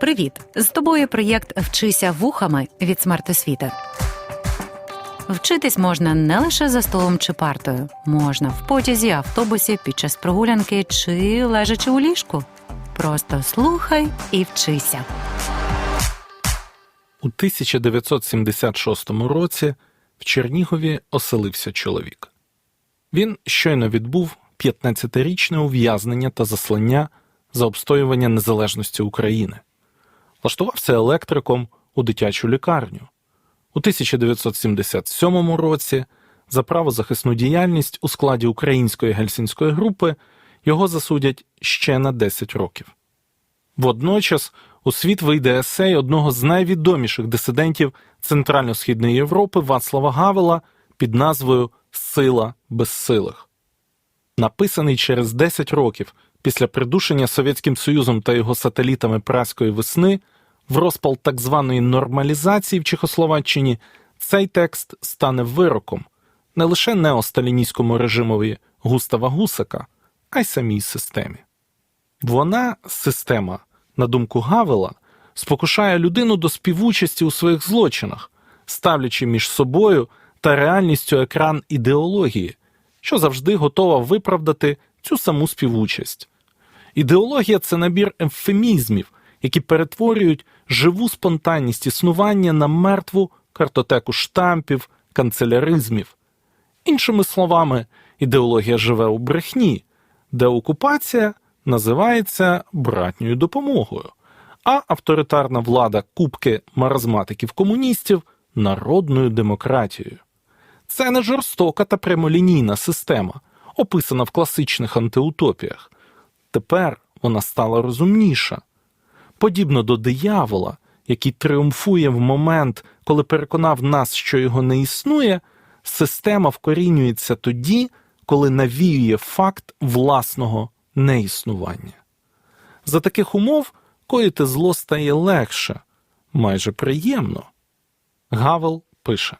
Привіт! З тобою проєкт Вчися вухами від смертосвіти. Вчитись можна не лише за столом чи партою, можна в потязі, автобусі, під час прогулянки чи лежачи у ліжку. Просто слухай і вчися. У 1976 році в Чернігові оселився чоловік. Він щойно відбув 15-річне ув'язнення та заслання за обстоювання незалежності України, влаштувався електриком у дитячу лікарню. У 1977 році за правозахисну діяльність у складі української гельсінської групи його засудять ще на 10 років. Водночас у світ вийде есей одного з найвідоміших дисидентів Центрально-Східної Європи Вацлава Гавела під назвою Сила безсилих. Написаний через 10 років після придушення Совєтським Союзом та його сателітами праської весни в розпал так званої нормалізації в Чехословаччині, цей текст стане вироком не лише неосталіністському режимові Густава Гусака, а й самій системі. Вона, система, на думку Гавела, спокушає людину до співучасті у своїх злочинах, ставлячи між собою та реальністю екран ідеології, що завжди готова виправдати цю саму співучасть. Ідеологія це набір ефемізмів, які перетворюють живу спонтанність існування на мертву картотеку штампів, канцеляризмів. Іншими словами, ідеологія живе у брехні, де окупація називається братньою допомогою, а авторитарна влада кубки маразматиків комуністів народною демократією. Це не жорстока та прямолінійна система, описана в класичних антиутопіях. Тепер вона стала розумніша. Подібно до диявола, який тріумфує в момент, коли переконав нас, що його не існує, система вкорінюється тоді, коли навіює факт власного неіснування. За таких умов коїти зло стає легше, майже приємно. Гавел пише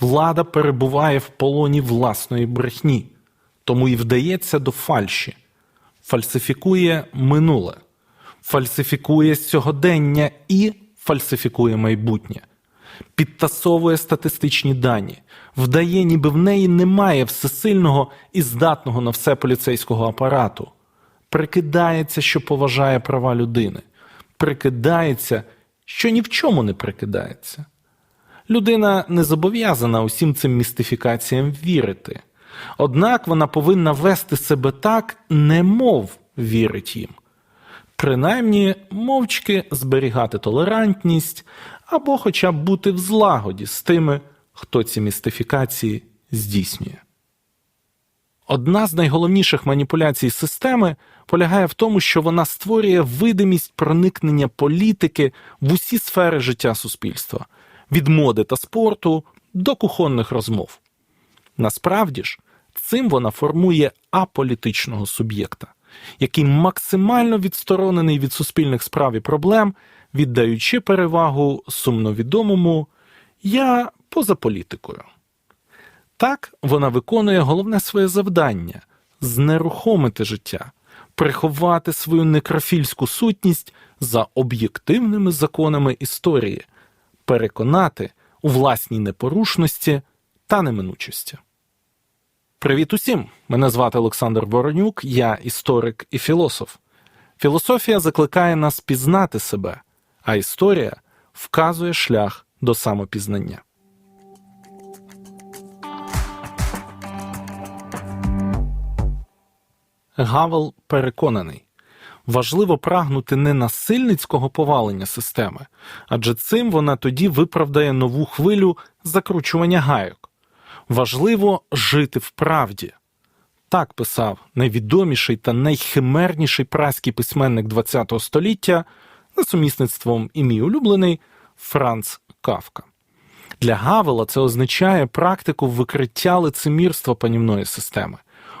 Влада перебуває в полоні власної брехні, тому і вдається до фальші, фальсифікує минуле, фальсифікує сьогодення і фальсифікує майбутнє, підтасовує статистичні дані, вдає, ніби в неї немає всесильного і здатного на все поліцейського апарату, прикидається, що поважає права людини, прикидається, що ні в чому не прикидається. Людина не зобов'язана усім цим містифікаціям вірити, однак вона повинна вести себе так, немов вірить їм, принаймні мовчки зберігати толерантність або хоча б бути в злагоді з тими, хто ці містифікації здійснює. Одна з найголовніших маніпуляцій системи полягає в тому, що вона створює видимість проникнення політики в усі сфери життя суспільства від моди та спорту до кухонних розмов. Насправді ж, цим вона формує аполітичного суб'єкта, який максимально відсторонений від суспільних справ і проблем, віддаючи перевагу сумновідомому я поза політикою. Так вона виконує головне своє завдання знерухомити життя, приховати свою некрофільську сутність за об'єктивними законами історії, переконати у власній непорушності та неминучості. Привіт усім! Мене звати Олександр Воронюк, я історик і філософ. Філософія закликає нас пізнати себе, а історія вказує шлях до самопізнання. Гавел переконаний, важливо прагнути не насильницького повалення системи, адже цим вона тоді виправдає нову хвилю закручування гайок. Важливо жити в правді. Так писав найвідоміший та найхимерніший праський письменник ХХ століття за сумісництвом і мій улюблений Франц Кавка. Для Гавела це означає практику викриття лицемірства панівної системи,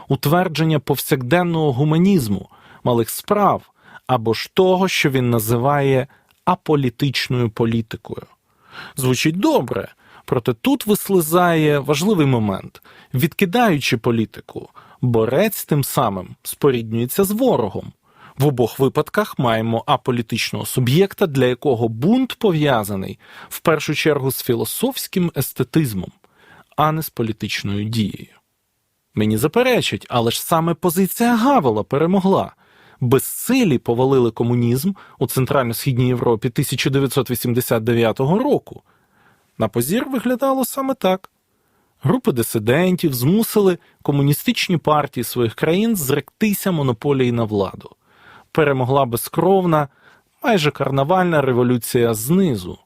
утвердження повсякденного гуманізму, малих справ або ж того, що він називає аполітичною політикою. Звучить добре, проте тут вислизає важливий момент. Відкидаючи політику, борець тим самим споріднюється з ворогом. В обох випадках маємо аполітичного суб'єкта, для якого бунт пов'язаний в першу чергу з філософським естетизмом, а не з політичною дією. Мені заперечать, але ж саме позиція Гавела перемогла. Безсилі повалили комунізм у Центрально-Східній Європі 1989 року. На позір виглядало саме так. Групи дисидентів змусили комуністичні партії своїх країн зректися монополії на владу. Перемогла безкровна, майже карнавальна революція знизу.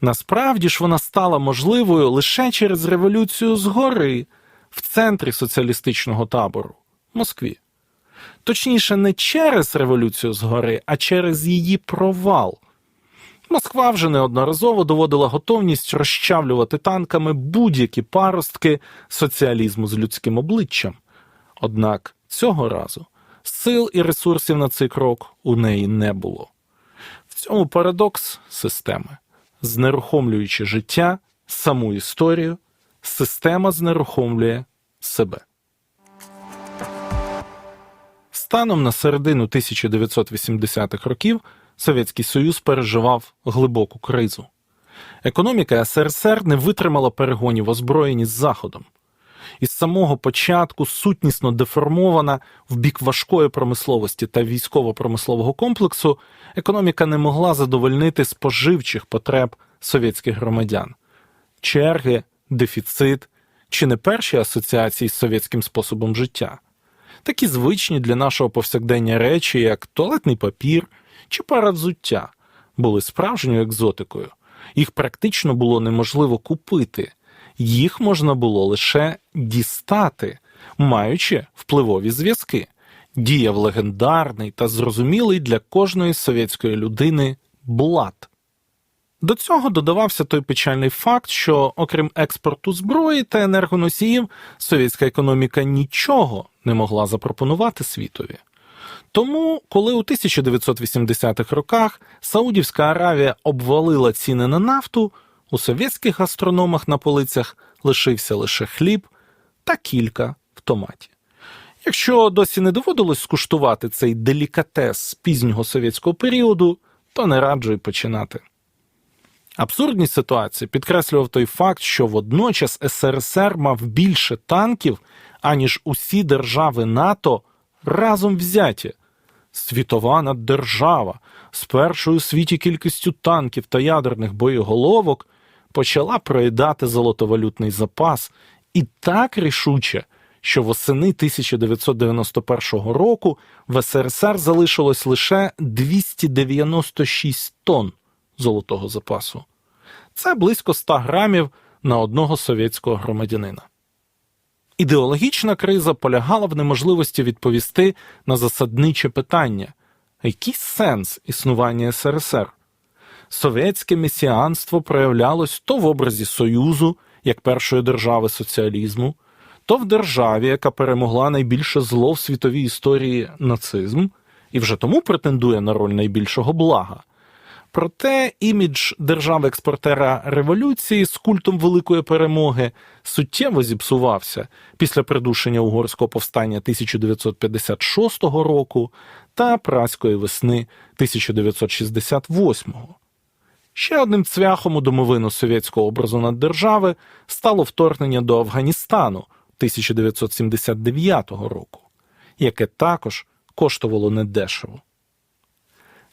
Насправді ж вона стала можливою лише через революцію згори в центрі соціалістичного табору Москві. Точніше, не через революцію згори, а через її провал. Москва вже неодноразово доводила готовність розчавлювати танками будь-які паростки соціалізму з людським обличчям. Однак цього разу сил і ресурсів на цей крок у неї не було. В цьому парадокс системи. Знерухомлюючи життя, саму історію, система знерухомлює себе. Станом на середину 1980-х років Совєтський Союз переживав глибоку кризу. Економіка СРСР не витримала перегонів озброєні з Заходом. Із самого початку сутнісно деформована в бік важкої промисловості та військово-промислового комплексу, економіка не могла задовольнити споживчих потреб совєтських громадян. Черги, дефіцит чи не перші асоціації з совєтським способом життя. Такі звичні для нашого повсякдення речі, як туалетний папір чи пара взуття, були справжньою екзотикою. Їх практично було неможливо купити, їх можна було лише дістати, маючи впливові зв'язки. Діяв легендарний та зрозумілий для кожної совєтської людини блат. До цього додавався той печальний факт, що, окрім експорту зброї та енергоносіїв, совєтська економіка нічого не могла запропонувати світові. Тому, коли у 1980-х роках Саудівська Аравія обвалила ціни на нафту, у совєтських гастрономах на полицях лишився лише хліб та кілька в томаті. Якщо досі не доводилось скуштувати цей делікатес з пізнього совєтського періоду, то не раджу й починати. Абсурдність ситуації підкреслював той факт, що водночас СРСР мав більше танків, аніж усі держави НАТО разом взяті. Світова наддержава з першою у світі кількістю танків та ядерних боєголовок почала проїдати золотовалютний запас і так рішуче, що восени 1991 року в СРСР залишилось лише 296 тонн золотого запасу. Це близько 100 грамів на одного совєтського громадянина. Ідеологічна криза полягала в неможливості відповісти на засадниче питання який сенс існування СРСР? Совєтське месіанство проявлялось то в образі Союзу як першої держави соціалізму, то в державі, яка перемогла найбільше зло в світовій історії нацизм, і вже тому претендує на роль найбільшого блага. Проте імідж держави-експортера революції з культом великої перемоги суттєво зіпсувався після придушення угорського повстання 1956 року та праської весни 1968. Ще одним цвяхом у домовину совєтського образу наддержави стало вторгнення до Афганістану 1979 року, яке також коштувало недешево.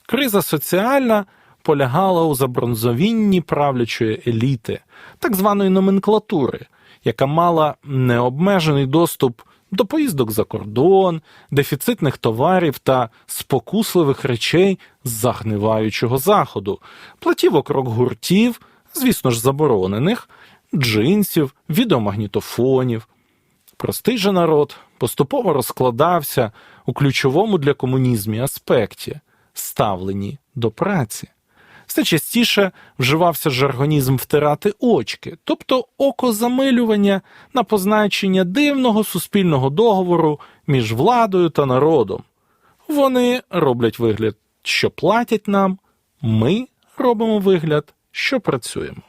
Криза соціальна полягала у забронзовінні правлячої еліти, так званої номенклатури, яка мала необмежений доступ до поїздок за кордон, дефіцитних товарів та спокусливих речей з загниваючого заходу, платівок рок-гуртів, звісно ж, заборонених, джинсів, відеомагнітофонів. Простий же народ поступово розкладався у ключовому для комунізмі аспекті ставленні до праці. Все частіше вживався жаргонізм втирати очки, тобто окозамилювання на позначення дивного суспільного договору між владою та народом. Вони роблять вигляд, що платять нам, ми робимо вигляд, що працюємо.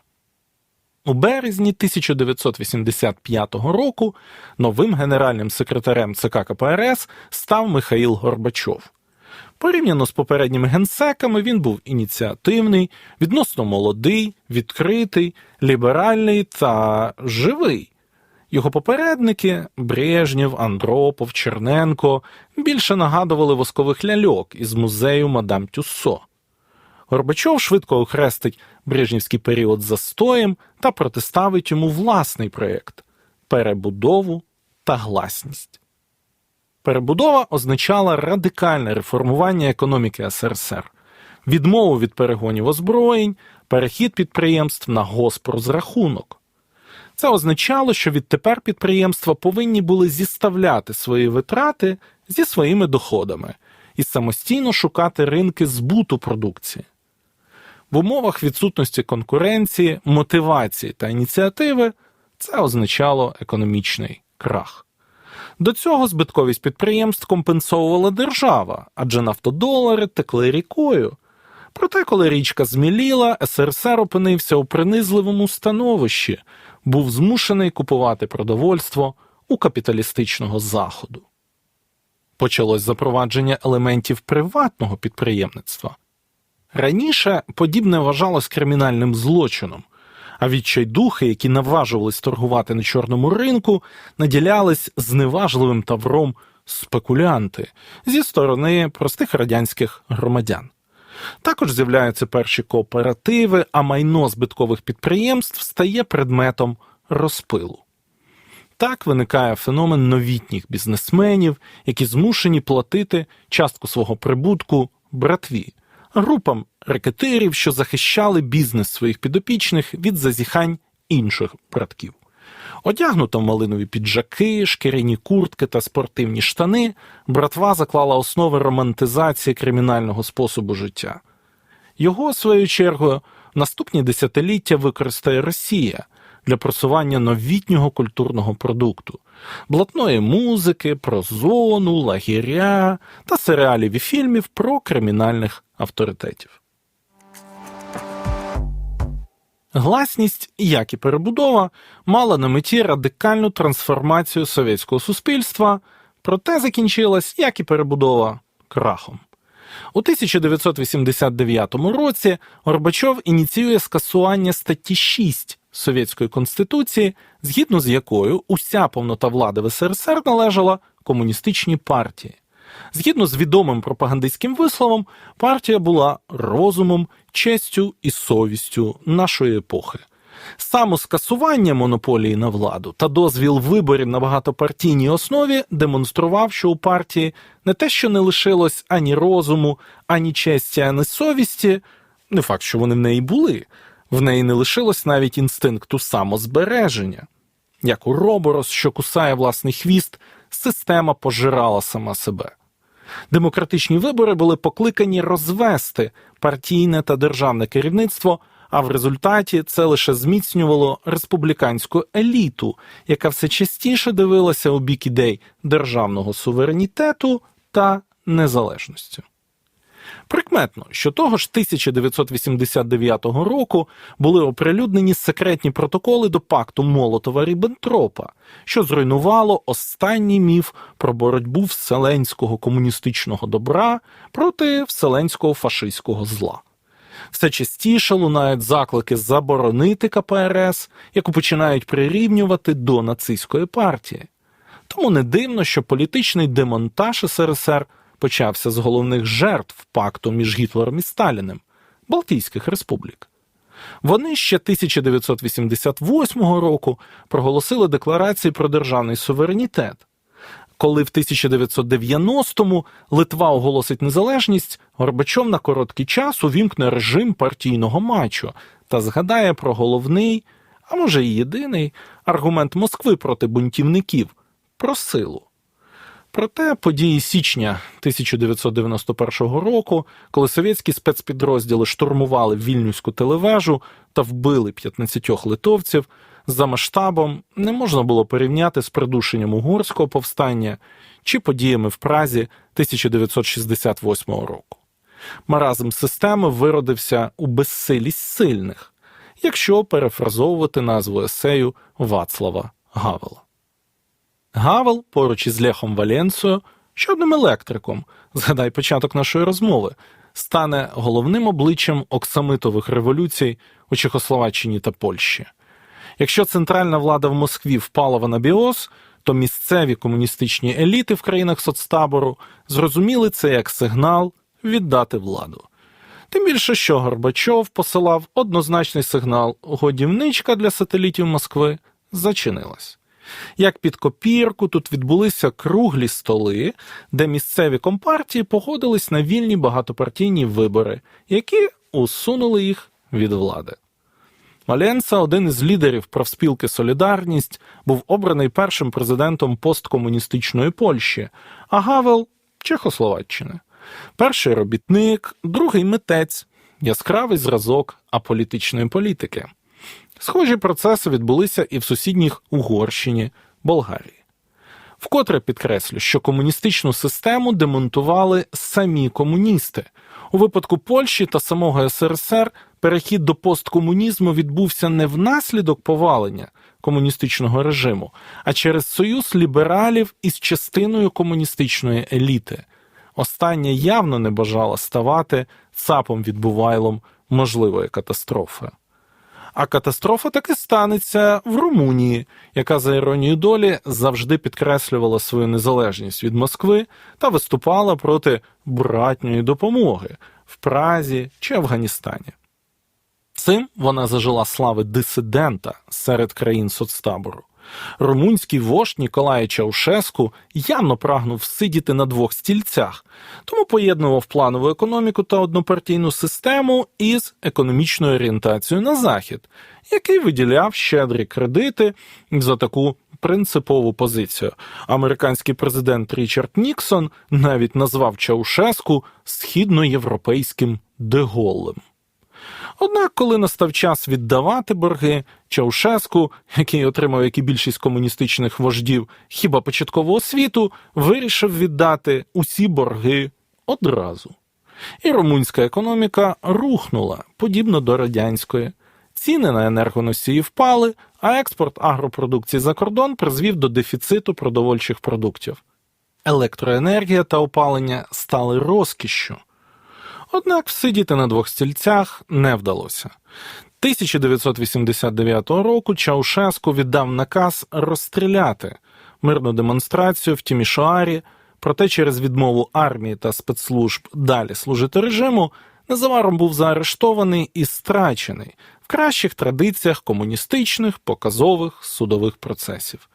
У березні 1985 року новим генеральним секретарем ЦК КПРС став Михаїл Горбачов. Порівняно з попередніми генсеками, він був ініціативний, відносно молодий, відкритий, ліберальний та живий. Його попередники Брежнєв, Андропов, Черненко більше нагадували воскових ляльок із музею Мадам Тюссо. Горбачов швидко окрестить брежнівський період застоєм та протиставить йому власний проєкт перебудову та гласність. Перебудова означала радикальне реформування економіки СРСР, відмову від перегонів озброєнь, перехід підприємств на госпрозрахунок. Це означало, що відтепер підприємства повинні були зіставляти свої витрати зі своїми доходами і самостійно шукати ринки збуту продукції. В умовах відсутності конкуренції, мотивації та ініціативи це означало економічний крах. До цього збитковість підприємств компенсовувала держава, адже нафтодолари текли рікою. Проте, коли річка зміліла, СРСР опинився у принизливому становищі, був змушений купувати продовольство у капіталістичного заходу. Почалось запровадження елементів приватного підприємництва. Раніше подібне вважалось кримінальним злочином, а відчайдухи, які наважувались торгувати на чорному ринку, наділялись зневажливим тавром спекулянти зі сторони простих радянських громадян. Також з'являються перші кооперативи, а майно збиткових підприємств стає предметом розпилу. Так виникає феномен новітніх бізнесменів, які змушені платити частку свого прибутку братві, групам рекетирів, що захищали бізнес своїх підопічних від зазіхань інших братків. Одягнута в малинові піджаки, шкіряні куртки та спортивні штани, братва заклала основи романтизації кримінального способу життя. Його, своєю чергою, наступні десятиліття використає Росія для просування новітнього культурного продукту, блатної музики, про зону, лагеря та серіалів і фільмів про кримінальних авторитетів. Гласність, як і перебудова, мала на меті радикальну трансформацію совєтського суспільства, проте закінчилась, як і перебудова, крахом. У 1989 році Горбачов ініціює скасування статті 6 Совєтської Конституції, згідно з якою уся повнота влади в СРСР належала комуністичній партії. Згідно з відомим пропагандистським висловом, партія була розумом, честю і совістю нашої епохи. Самоскасування монополії на владу та дозвіл виборів на багатопартійній основі демонстрував, що у партії не те, що не лишилось ані розуму, ані честі, ані совісті, не факт, що вони в неї були, в неї не лишилось навіть інстинкту самозбереження. Як у роборос, що кусає власний хвіст, система пожирала сама себе. Демократичні вибори були покликані розвести партійне та державне керівництво, а в результаті це лише зміцнювало республіканську еліту, яка все частіше дивилася у бік ідей державного суверенітету та незалежності. Прикметно, що того ж 1989 року були оприлюднені секретні протоколи до пакту Молотова Ріббентропа, що зруйнувало останній міф про боротьбу вселенського комуністичного добра проти вселенського фашистського зла. Все частіше лунають заклики заборонити КПРС, яку починають прирівнювати до нацистської партії. Тому не дивно, що політичний демонтаж СРСР почався з головних жертв пакту між Гітлером і Сталіним Балтійських республік. Вони ще 1988 року проголосили декларації про державний суверенітет. Коли в 1990-му Литва оголосить незалежність, Горбачов на короткий час увімкне режим партійного мачо та згадає про головний, а може і єдиний, аргумент Москви проти бунтівників про силу. Проте події січня 1991 року, коли совєтські спецпідрозділи штурмували Вільнюську телевежу та вбили 15 литовців, за масштабом не можна було порівняти з придушенням угорського повстання чи подіями в Празі 1968 року. Маразм системи виродився у безсилість сильних, якщо перефразовувати назву есею Вацлава Гавела. Гавел поруч із Лехом Валенсою ще одним електриком, згадай початок нашої розмови, стане головним обличчям оксамитових революцій у Чехословаччині та Польщі. Якщо центральна влада в Москві впала в анабіоз, то місцеві комуністичні еліти в країнах соцтабору зрозуміли це як сигнал віддати владу. Тим більше, що Горбачов посилав однозначний сигнал годівничка для сателітів Москви зачинилась. Як під копірку тут відбулися круглі столи, де місцеві компартії погодились на вільні багатопартійні вибори, які усунули їх від влади. Маленца, один із лідерів профспілки Солідарність, був обраний першим президентом посткомуністичної Польщі, а Гавел Чехословаччини. Перший робітник, другий митець, яскравий зразок аполітичної політики. Схожі процеси відбулися і в сусідніх Угорщині, Болгарії. Вкотре підкреслю, що комуністичну систему демонтували самі комуністи. У випадку Польщі та самого СРСР перехід до посткомунізму відбувся не внаслідок повалення комуністичного режиму, а через союз лібералів із частиною комуністичної еліти. Остання явно не бажала ставати цапом відбувайлом можливої катастрофи. А катастрофа таки станеться в Румунії, яка, за іронією долі, завжди підкреслювала свою незалежність від Москви та виступала проти братньої допомоги в Празі чи Афганістані. Цим вона зажила слави дисидента серед країн соцтабору. Румунський вождь Ніколай Чаушеску явно прагнув сидіти на двох стільцях, тому поєднував планову економіку та однопартійну систему із економічною орієнтацією на захід, який виділяв щедрі кредити за таку принципову позицію. Американський президент Річард Ніксон навіть назвав Чаушеску східноєвропейським деголем. Однак, коли настав час віддавати борги, Чаушеску, який отримав як і більшість комуністичних вождів хіба початкову освіту, вирішив віддати усі борги одразу. І румунська економіка рухнула, подібно до радянської. Ціни на енергоносії впали, а експорт агропродукції за кордон призвів до дефіциту продовольчих продуктів. Електроенергія та опалення стали розкішшю. Однак всидіти на двох стільцях не вдалося. 1989 року Чаушеску віддав наказ розстріляти мирну демонстрацію в Тімішоарі, проте через відмову армії та спецслужб далі служити режиму незабаром був заарештований і страчений в кращих традиціях комуністичних показових судових процесів.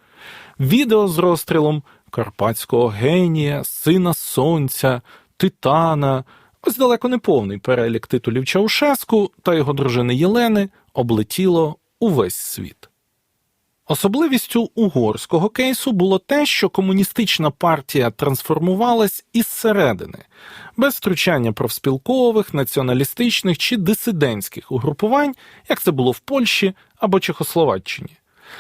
Відео з розстрілом карпатського генія, сина сонця, титана. Ось далеко не повний перелік титулів Чаушеску та його дружини Єлени облетіло увесь світ. Особливістю угорського кейсу було те, що комуністична партія трансформувалась із середини, без втручання профспілкових, націоналістичних чи дисидентських угрупувань, як це було в Польщі або Чехословаччині.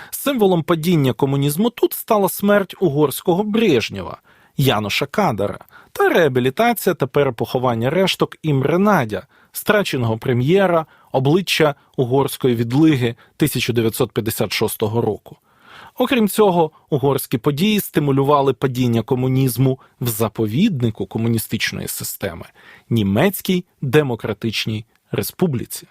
Символом падіння комунізму тут стала смерть угорського Брежнєва, Яноша Кадара та реабілітація та перепоховання решток Імре Надя, страченого прем'єра, обличчя угорської відлиги 1956 року. Окрім цього, угорські події стимулювали падіння комунізму в заповіднику комуністичної системи Німецькій Демократичній Республіці.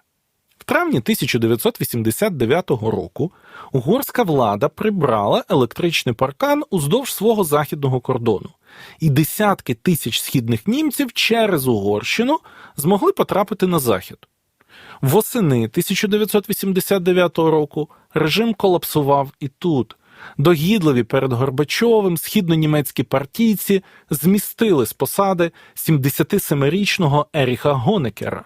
Травні 1989 року угорська влада прибрала електричний паркан уздовж свого західного кордону, і десятки тисяч східних німців через Угорщину змогли потрапити на захід. Восени 1989 року режим колапсував і тут. Догідливі перед Горбачовим східнонімецькі партійці змістили з посади 77-річного Еріха Гонекера,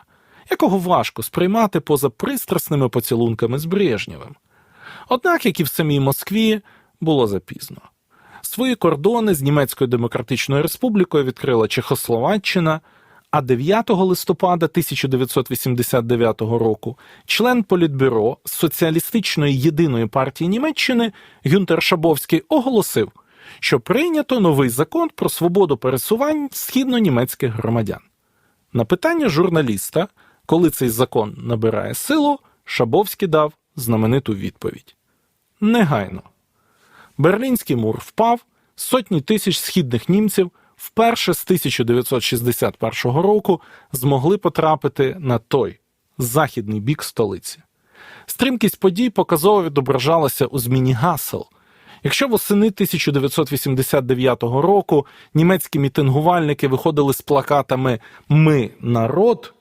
якого важко сприймати поза пристрасними поцілунками з Брежнєвим. Однак, як і в самій Москві, було запізно. Свої кордони з Німецькою Демократичною Республікою відкрила Чехословаччина, а 9 листопада 1989 року член Політбюро Соціалістичної єдиної партії Німеччини Гюнтер Шабовський оголосив, що прийнято новий закон про свободу пересувань східно-німецьких громадян. На питання журналіста, коли цей закон набирає силу, Шабовський дав знамениту відповідь: Негайно. Берлінський мур впав, сотні тисяч східних німців вперше з 1961 року змогли потрапити на той західний бік столиці. Стрімкість подій показово відображалася у зміні гасел. Якщо восени 1989 року німецькі мітингувальники виходили з плакатами Ми народ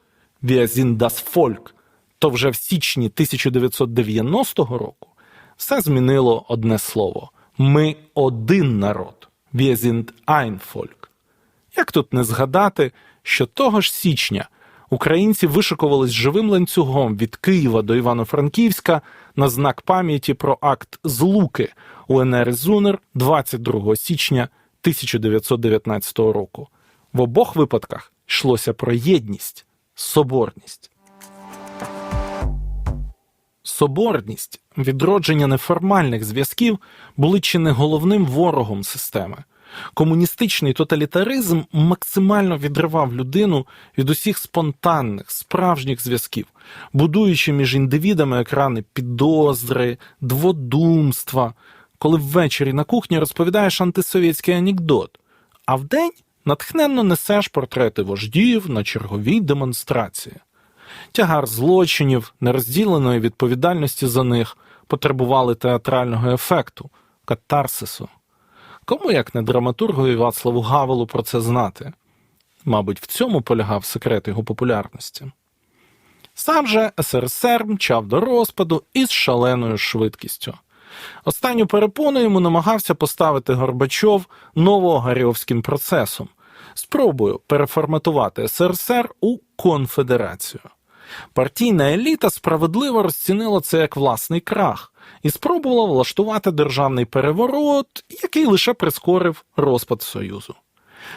Volk, то вже в січні 1990 року все змінило одне слово: Ми один народ. Wir sind ein Volk. Як тут не згадати, що того ж січня українці вишикувались живим ланцюгом від Києва до Івано-Франківська на знак пам'яті про акт Злуки УНР Зунер 22 січня 1919 року. В обох випадках йшлося про єдність, соборність. Соборність, відродження неформальних зв'язків були чи не головним ворогом системи. Комуністичний тоталітаризм максимально відривав людину від усіх спонтанних, справжніх зв'язків, будуючи між індивідами екрани підозри, дводумства, коли ввечері на кухні розповідаєш антисовєтський анекдот, а вдень натхненно несеш портрети вождів на черговій демонстрації. Тягар злочинів, нерозділеної відповідальності за них потребували театрального ефекту, катарсису. Кому як не драматургові Вацлаву Гавелу про це знати? Мабуть, в цьому полягав секрет його популярності. Сам же СРСР мчав до розпаду із шаленою швидкістю. Останню перепону йому намагався поставити Горбачов новогарьовським процесом, спробою переформатувати СРСР у конфедерацію. Партійна еліта справедливо розцінила це як власний крах і спробувала влаштувати державний переворот, який лише прискорив розпад Союзу.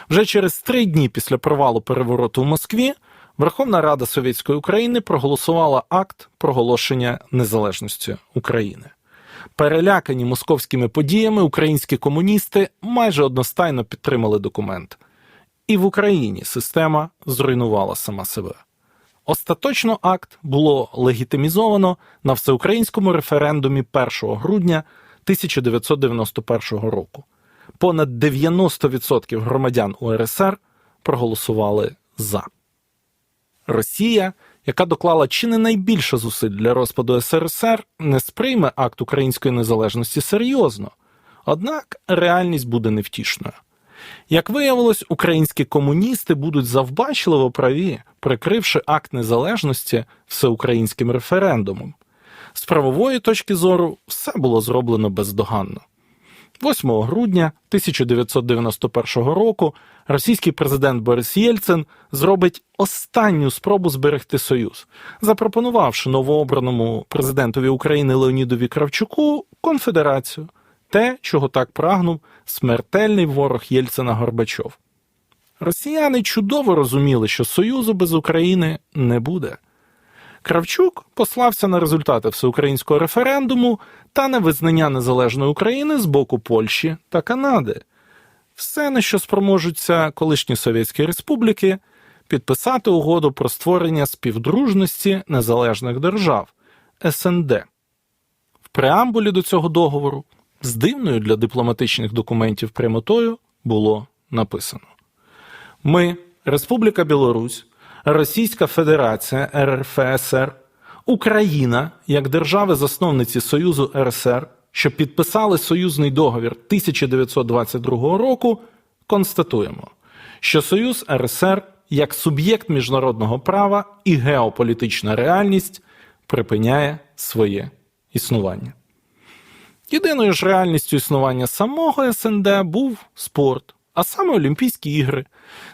Вже через три дні після провалу перевороту в Москві Верховна Рада Совєтської України проголосувала акт проголошення незалежності України. Перелякані московськими подіями українські комуністи майже одностайно підтримали документ. І в Україні система зруйнувала сама себе. Остаточно акт було легітимізовано на всеукраїнському референдумі 1 грудня 1991 року. Понад 90% громадян УРСР проголосували за. Росія, яка доклала чи не найбільше зусиль для розпаду СРСР, не сприйме акт української незалежності серйозно. Однак реальність буде невтішною. Як виявилось, українські комуністи будуть завбачливо праві, прикривши акт незалежності всеукраїнським референдумом. З правової точки зору все було зроблено бездоганно. 8 грудня 1991 року російський президент Борис Єльцин зробить останню спробу зберегти союз, запропонувавши новообраному президентові України Леонідові Кравчуку конфедерацію, те, чого так прагнув смертельний ворог Єльцина Горбачов. Росіяни чудово розуміли, що союзу без України не буде. Кравчук послався на результати всеукраїнського референдуму та на визнання незалежної України з боку Польщі та Канади. Все, на що спроможуться колишні Совєтські республіки, підписати угоду про створення співдружності незалежних держав СНД. В преамбулі до цього договору з дивною для дипломатичних документів прямотою було написано: Ми, Республіка Білорусь, Російська Федерація РРФСР, Україна як держави-засновниці Союзу РСР, що підписали союзний договір 1922 року, констатуємо, що Союз РСР як суб'єкт міжнародного права і геополітична реальність припиняє своє існування. Єдиною ж реальністю існування самого СНД був спорт, а саме Олімпійські ігри,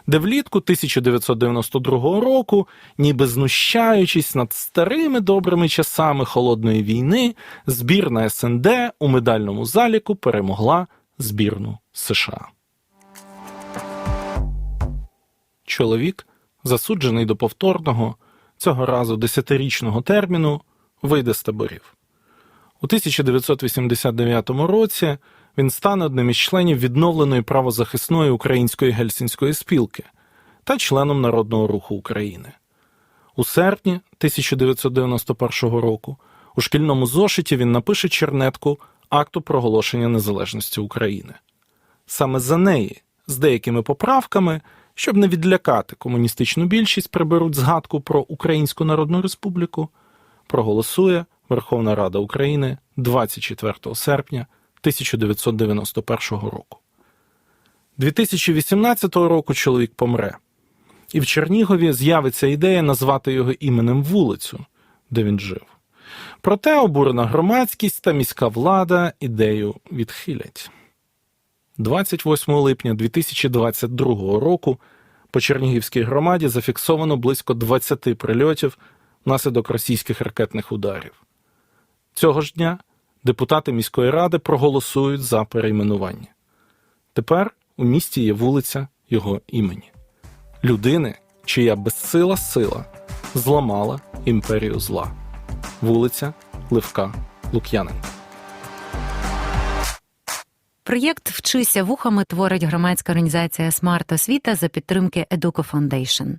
де влітку 1992 року, ніби знущаючись над старими добрими часами холодної війни, збірна СНД у медальному заліку перемогла збірну США. Чоловік, засуджений до повторного, цього разу десятирічного терміну, вийде з таборів. У 1989 році він стане одним із членів відновленої правозахисної української гельсінської спілки та членом Народного руху України. У серпні 1991 року у шкільному зошиті він напише чернетку акту проголошення незалежності України. Саме за неї з деякими поправками, щоб не відлякати комуністичну більшість, приберуть згадку про Українську Народну Республіку, проголосує Верховна Рада України 24 серпня 1991 року. 2018 року чоловік помре, і в Чернігові з'явиться ідея назвати його іменем вулицю, де він жив. Проте обурена громадськість та міська влада ідею відхилять. 28 липня 2022 року по Чернігівській громаді зафіксовано близько 20 прильотів внаслідок російських ракетних ударів. Цього ж дня депутати міської ради проголосують за перейменування. Тепер у місті є вулиця його імені людини, чия безсила сила зламала імперію зла. Вулиця Левка Лук'яненка. Проєкт Вчися вухами творить громадська організація Смарт Освіта за підтримки Educo Foundation.